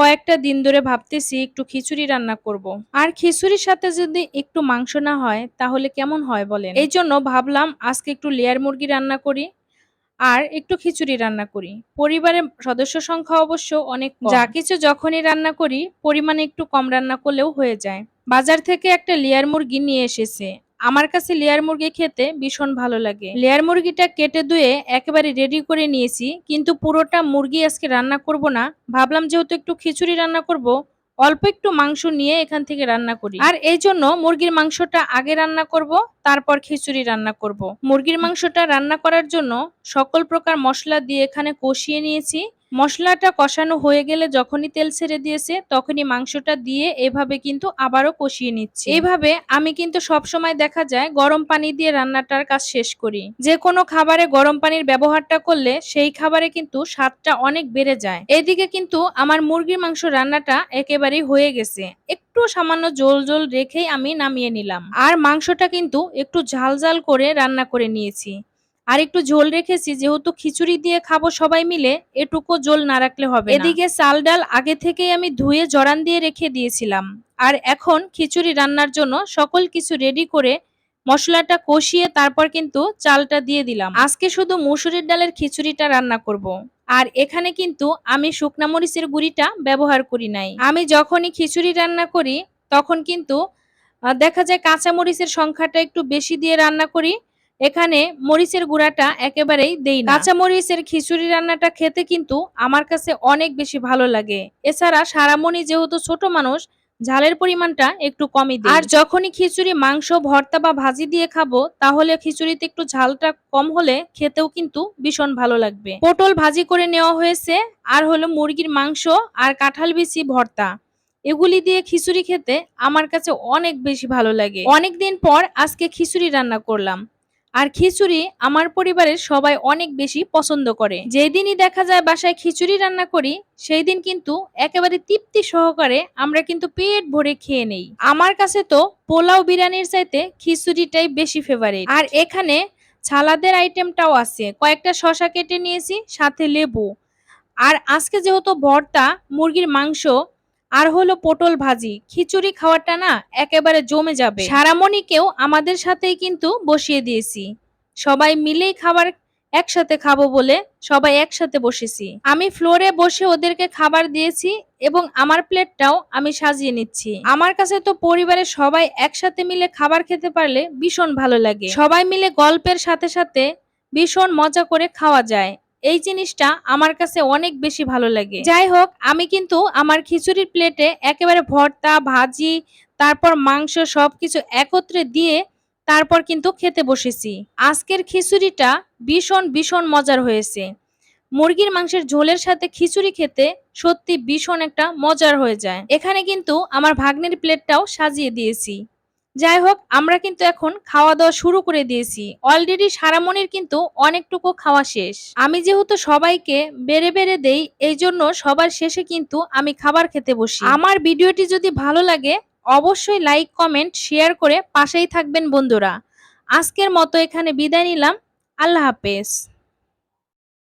কয়েকটা দিন ধরে ভাবতেছি একটু খিচুড়ি রান্না করব। আর খিচুড়ির সাথে যদি একটু মাংস না হয়, তাহলে কেমন হয় বলেন? এই জন্য ভাবলাম আজকে একটু লেয়ার মুরগি রান্না করি আর একটু খিচুড়ি রান্না করি। পরিবারের সদস্য সংখ্যা অবশ্য অনেক যা কিছু যখনই রান্না করি, পরিমাণে একটু কম রান্না করলেও হয়ে যায়। বাজার থেকে একটা লেয়ার মুরগি নিয়ে এসেছে। আমার কাছে লেয়ার মুরগি খেতে ভীষণ ভালো লাগে। লেয়ার মুরগিটা কেটে ধুয়ে একেবারে রেডি করে নিয়েছি, কিন্তু পুরোটা মুরগি আজকে রান্না করব না। ভাবলাম যেহেতু একটু খিচুড়ি রান্না করব, অল্প একটু মাংস নিয়ে এখান থেকে রান্না করি। আর এই জন্য মুরগির মাংসটা আগে রান্না করব, তারপর খিচুড়ি রান্না করব। মুরগির মাংসটা রান্না করার জন্য সকল প্রকার মশলা দিয়ে এখানে কষিয়ে নিয়েছি। মশলাটা কষানো হয়ে গেলে যখনই তেল ছেড়ে দিয়েছে, তখনই মাংসটা দিয়ে এভাবে কিন্তু আবারও কষিয়ে নিচ্ছি। এইভাবে আমি কিন্তু সব সময় দেখা যায় গরম পানি দিয়ে রান্নাটার কাজ শেষ করি। যে কোনো খাবারে গরম পানির ব্যবহারটা করলে সেই খাবারে কিন্তু স্বাদটা অনেক বেড়ে যায়। এদিকে কিন্তু আমার মুরগির মাংস রান্নাটা একেবারেই হয়ে গেছে। একটু সামান্য জল জল রেখেই আমি নামিয়ে নিলাম। আর মাংসটা কিন্তু একটু ঝাল ঝাল করে রান্না করে নিয়েছি। আর একটু ঝোল রেখেছি, যেহেতু খিচুড়ি দিয়ে খাব সবাই মিলে, এটুকু ঝোল না রাখলে হবে এদিকে চাল ডাল আগে থেকেই আমি ধুয়ে জড়ান দিয়ে রেখে দিয়েছিলাম। আর এখন খিচুড়ি রান্নার জন্য সকল কিছু রেডি করে মশলাটা কষিয়ে তারপর কিন্তু চালটা দিয়ে দিলাম। আজকে শুধু মুসুরির ডালের খিচুড়িটা রান্না করব। আর এখানে কিন্তু আমি শুকনা মরিচের গুঁড়িটা ব্যবহার করি নাই। আমি যখনই খিচুড়ি রান্না করি, তখন কিন্তু দেখা যায় কাঁচা মরিচের সংখ্যাটা একটু বেশি দিয়ে রান্না করি। এখানে মরিচের গুঁড়াটা একেবারেই দেই না। কাঁচা মরিচের খিচুড়ি রান্নাটা খেতে কিন্তু আমার কাছে অনেক বেশি ভালো লাগে। এছাড়া সারামণি যেহেতু ছোট মানুষ, ঝালের পরিমাণটা একটু কমই দিই। আর যখনই খিচুড়ি, মাংস, ভর্তা বা ভাজি দিয়ে খাব, তাহলে খিচুড়িতে একটু ঝালটা কম হলে খেতেও কিন্তু ভীষণ ভালো লাগবে। পটল ভাজি করে নেওয়া হয়েছে, আর হলো মুরগির মাংস আর কাঁঠাল বিচি ভর্তা। এগুলি দিয়ে খিচুড়ি খেতে আমার কাছে অনেক বেশি ভালো লাগে। অনেকদিন পর আজকে খিচুড়ি রান্না করলাম। আর খিচুড়ি আমার পরিবারের সবাই অনেক বেশি পছন্দ করে। যেদিনই দেখা যায় বাসায় খিচুড়ি রান্না করি সেই দিন কিন্তু একেবারে তৃপ্তি সহকারে আমরা কিন্তু পেট ভরে খেয়ে নেই। আমার কাছে তো পোলাও বিরিয়ানির চাইতে খিচুড়িটাই বেশি ফেভারিট আর এখানে ছালাদের আইটেমটাও আছে। কয়েকটা শশা কেটে নিয়েছি, সাথে লেবু। আর আজকে যেহেতু ভর্তা, মুরগির মাংস আর হলো পটল ভাজি। খিচুড়ি খাওয়াটা না একেবারে জমে যাবে। সারামণিকেও আমাদের সাথেই কিন্তু বসিয়ে দিয়েছি। সবাই মিলেই খাবার একসাথে খাব বলে সবাই একসাথে বসেছি। আমি ফ্লোরে বসে ওদেরকে খাবার দিয়েছি এবং আমার প্লেটটাও আমি সাজিয়ে নিচ্ছি। আমার কাছে তো পরিবারের সবাই একসাথে মিলে খাবার খেতে পারলে ভীষণ ভালো লাগে। সবাই মিলে গল্পের সাথে সাথে ভীষণ মজা করে খাওয়া যায়। এই জিনিসটা আমার কাছে অনেক বেশি ভালো লাগে। যাই হোক আমি কিন্তু আমার খিচুড়ির প্লেটে একেবারে ভর্তা, ভাজি, তারপর মাংস সবকিছু একত্রে দিয়ে তারপর কিন্তু খেতে বসেছি। আজকের খিচুড়িটা ভীষণ ভীষণ মজার হয়েছে। মুরগির মাংসের ঝোলের সাথে খিচুড়ি খেতে সত্যি ভীষণ একটা মজার হয়ে যায়। এখানে কিন্তু আমার ভাগ্নের প্লেটটাও সাজিয়ে দিয়েছি। যাই হোক, আমরা কিন্তু এখন খাওয়া দাওয়া শুরু করে দিয়েছি। অলরেডি সারামনির কিন্তু অনেকটুকু খাওয়া শেষ। আমি যেহেতু সবাইকে বেড়ে বেড়ে দেই, এই জন্য সবার শেষে কিন্তু আমি খাবার খেতে বসি। আমার ভিডিওটি যদি ভালো লাগে, অবশ্যই লাইক, কমেন্ট, শেয়ার করে পাশেই থাকবেন বন্ধুরা। আজকের মতো এখানে বিদায় নিলাম। আল্লাহ হাফেজ।